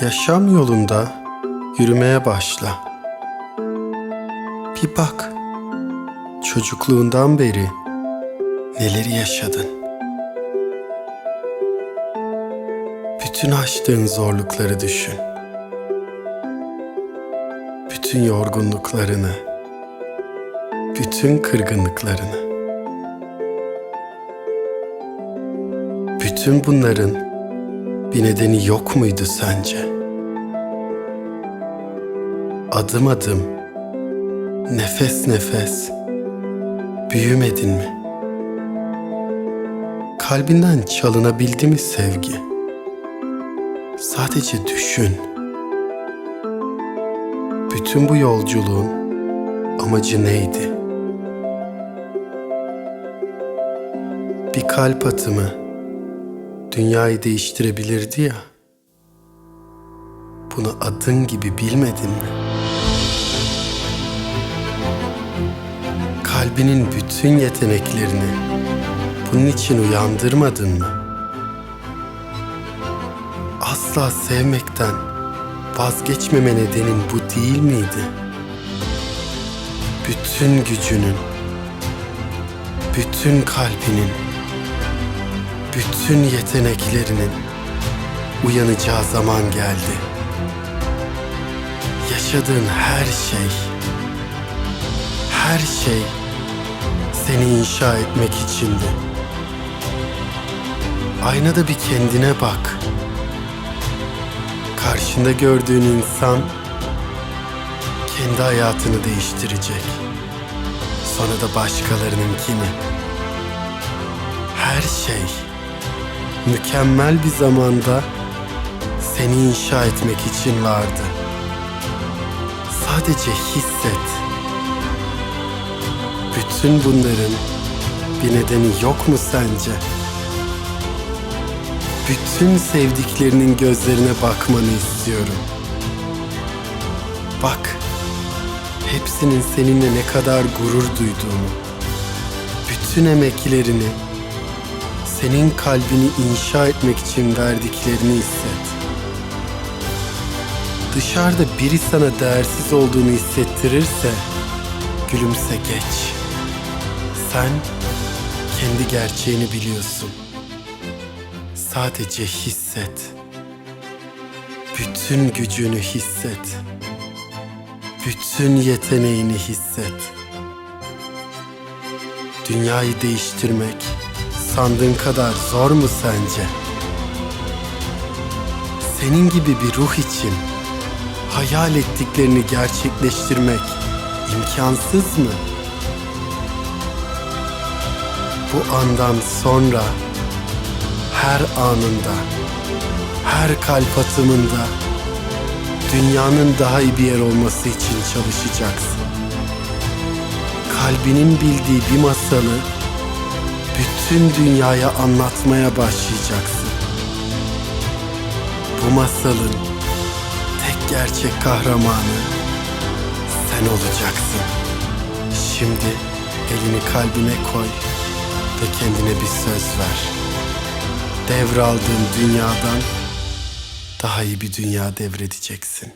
Yaşam yolunda yürümeye başla. Bir bak. Çocukluğundan beri neleri yaşadın? Bütün aştığın zorlukları düşün. Bütün yorgunluklarını, bütün kırgınlıklarını. Bütün bunların bir nedeni yok muydu sence? Adım adım, nefes nefes büyümedin mi? Kalbinden çalınabildi mi sevgi? Sadece düşün. Bütün bu yolculuğun amacı neydi? Bir kalp atımı dünyayı değiştirebilirdi ya. Bunu adın gibi bilmedin mi? Kalbinin bütün yeteneklerini bunun için uyandırmadın mı? Asla sevmekten vazgeçmeme nedenin bu değil miydi? Bütün gücünün, bütün kalbinin, bütün yeteneklerinin uyanacağı zaman geldi. Yaşadığın her şey, her şey seni inşa etmek içindi. Aynada bir kendine bak. Karşında gördüğün insan kendi hayatını değiştirecek. Sonra da başkalarınınkini. Her şey mükemmel bir zamanda seni inşa etmek için vardı. Sadece hisset. Bütün bunların bir nedeni yok mu sence? Bütün sevdiklerinin gözlerine bakmanı istiyorum. Bak, hepsinin seninle ne kadar gurur duyduğunu, bütün emeklerini, senin kalbini inşa etmek için verdiklerini hisset. Dışarıda biri sana değersiz olduğunu hissettirirse gülümse geç. Sen kendi gerçeğini biliyorsun. Sadece hisset. Bütün gücünü hisset. Bütün yeteneğini hisset. Dünyayı değiştirmek sandığın kadar zor mu sence? Senin gibi bir ruh için hayal ettiklerini gerçekleştirmek imkansız mı? Bu andan sonra her anında, her kalp atımında dünyanın daha iyi bir yer olması için çalışacaksın. Kalbinin bildiği bir masalı bütün dünyaya anlatmaya başlayacaksın. Bu masalın tek gerçek kahramanı sen olacaksın. Şimdi elini kalbine koy ve kendine bir söz ver. Devraldığın dünyadan daha iyi bir dünya devredeceksin.